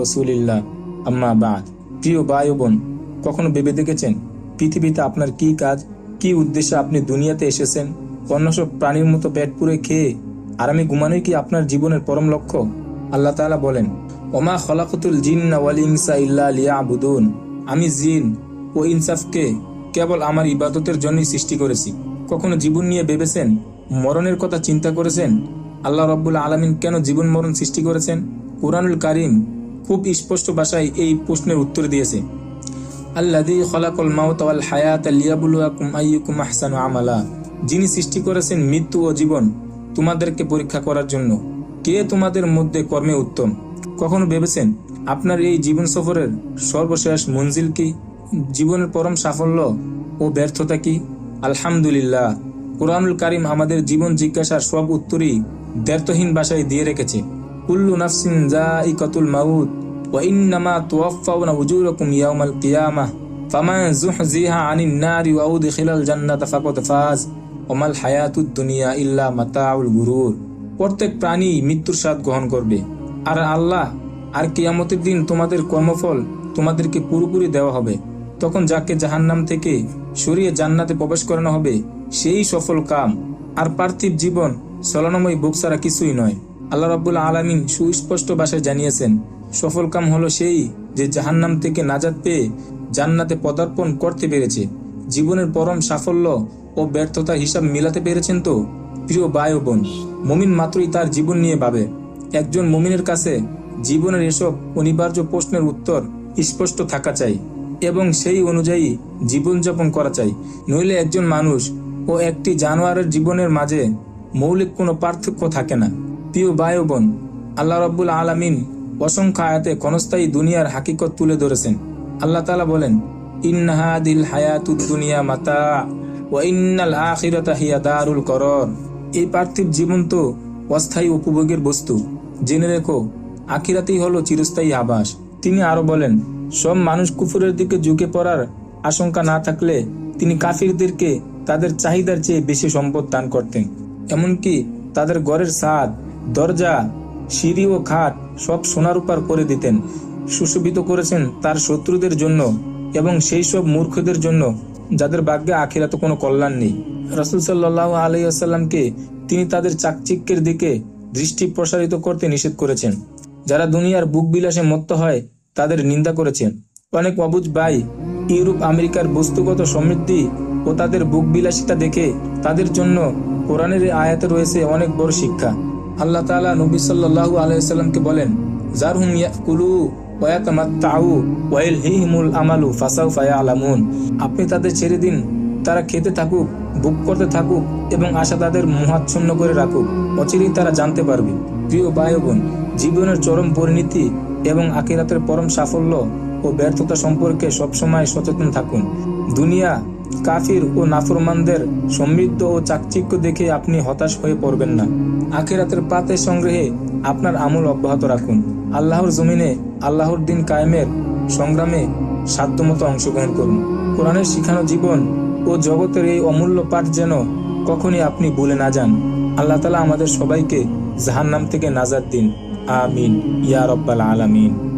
রসুলিল্লাহ। আম্মা প্রিয় বোন, কখনো ভেবে দেখেছেন পৃথিবীতে আপনার কি কাজ, কি উদ্দেশ্যে আপনি দুনিয়াতে এসেছেন? অন্য সব প্রাণীর মতো পেট পুরে খেয়ে আরামে ঘুমানোই কি আপনার জীবনের পরম লক্ষ্য? আল্লাহ তাআলা বলেন, ওমা খলাকুতুল জিন্না ইনসা ইল্লা লিয়াবুদুন। আমি জিন ও ইনসাফকে কেবল আমার ইবাদতের জন্যই সৃষ্টি করেছি। কখনো জীবন নিয়ে ভেবেছেন, মরণের কথা চিন্তা করেছেন? আল্লাহ রব্বুল আলমিন কেন জীবন মরণ সৃষ্টি করেছেন? কোরআনুল কারিম খুব স্পষ্ট ভাষায় এই প্রশ্নের উত্তর দিয়েছে। আল্লাদি খলাকল মাউত ওয়াল হায়াত লিয়াবুলুয়াকুম আইয়ুকুম আমালা। যিনি সৃষ্টি করেছেন মৃত্যু ও জীবন তোমাদেরকে পরীক্ষা করার জন্য। কে তোমাদের মধ্যে কর্মে উত্তম? কখনো ভেবেছেন আপনার এই জীবন সফরের সর্বশেষ মঞ্জিল কি? জীবনের পরম সাফল্য ও ব্যর্থতা কি? আলহামদুলিল্লাহ। কোরআনুল কারিম আমাদের জীবন জিজ্ঞাসার সব উত্তরই দ্ব্যর্থহীন বাসায় দিয়ে রেখেছে। কুল্লু নাফসিন গুরুর। প্রত্যেক প্রাণী মৃত্যুর স্বাদ গ্রহণ করবে। আর আল্লাহ, আর কিয়ামতের দিন তোমাদের কর্মফল তোমাদেরকে পুরোপুরি দেওয়া হবে। তখন যাকে জাহান্নাম থেকে সরিয়ে জান্নাতে প্রবেশ করানো হবে, সেই সফল কাম। আর পার্থিব জীবন সলনময় বুক ছাড়া কিছুই নয়। আল্লাহ রাব্বুল আলামিন সুস্পষ্ট ভাষায় জানিয়েছেন, সফল কাম হলো সেই যে জাহান্নাম থেকে নাজাদ পেয়ে জান্নাতে পদার্পণ করতে পেরেছে। জীবনের পরম সাফল্য ও ব্যর্থতার হিসাব মিলাতে পেরেছেন তো? প্রিয় ও বোন, মমিন মাত্রই তার জীবন নিয়ে ভাবে। একজন মমিনের কাছে জীবনের এসব অনিবার্য প্রশ্নের উত্তর স্পষ্ট থাকা চাই এবং সেই অনুযায়ী জীবনযাপন করা চাই। নইলে একজন মানুষ ও একটি জানোয়ারের জীবনের মাঝে মৌলিক কোনো পার্থক্য থাকে না। প্রিয় ও বোন, আল্লাহ রব্বুল আলামিন অসংখ্য আয়াতে ক্ষণস্থায়ী দুনিয়ার হাকিকত তুলে ধরেছেন। আল্লাহ তালা বলেন ইন্নাহাদিল হায়াতুদ দুনিয়া মাতা ও ইন্নাল আখিরাতা হিয়া দারুল করর। এই পার্থিব জীবন তো অস্থায়ী উপভোগের বস্তু। জেনে রেখো, আখিরাতেই হলো চিরস্থায়ী আবাস। তিনি আরও বলেন, সব মানুষ কুফুরের দিকে ঝুঁকে পড়ার আশঙ্কা না থাকলে তিনি কাফিরদেরকে তাদের চাহিদার চেয়ে বেশি সম্পদ দান করতেন। এমনকি তাদের ঘরের ছাদ দরজা, সিঁড়ি ও খাট সব সোনার উপর করে দিতেন। সুশোভিত করেছেন তার শত্রুদের জন্য এবং সেই সব মূর্খদের জন্য, যাদের ভাগ্যে আখিরাতে কোনো কল্যাণ নেই। রসুল সাল্লাহ আলাইসাল্লামকে তিনি তাদের চাকচিক্যের দিকে দৃষ্টি প্রসারিত করতে নিষেধ করেছেন। যারা দুনিয়ার বুক বিলাসে মত্ত হয়, তাদের নিন্দা করেছেন। অনেক অবুজ ভাই ইউরোপ, আমেরিকার বস্তুগত সমৃদ্ধি ও তাদের বুক বিলাসিতা দেখে তাদের জন্য কোরআনের আয়াতে রয়েছে অনেক বড় শিক্ষা। আল্লাহ তাআলা নবী সাল্লাল্লাহু আলাইহি সাল্লামকে বলেন ইয়াতামাত্তাউ ওয়া ইলহিহিমুল আমালু ফাসাউফা ইয়ালামুন। আপনি তাদের ছেড়ে দিন, তারা খেতে থাকুক বুক করতে থাকুক এবং আশা তাদের মোহাচ্ছন্ন করে রাখুক, অচিরেই তারা জানতে পারবে। প্রিয় ও বোন জীবনের চরম পরিণতি এবং আখিরাতের পরম সাফল্য ও ব্যর্থতা সম্পর্কে সবসময় সচেতন থাকুন। দুনিয়া কাফির ও নাফরমানদের সমৃদ্ধ ও চাকচিক্য দেখে আপনি হতাশ হয়ে পড়বেন না। আখেরাতের পাতে সংগ্রহে আপনার আমল অব্যাহত রাখুন। আল্লাহর জমিনে আল্লাহর দিন কায়েমের সংগ্রামে সাধ্যমতো অংশগ্রহণ করুন। কোরআনের শিখানো জীবন ও জগতের এই অমূল্য পাঠ যেন কখনই আপনি ভুলে না যান। আল্লাহ তালা আমাদের সবাইকে জাহান্নাম থেকে নাজাদ দিন। আমিন। ইয়া রব্বাল আলামিন।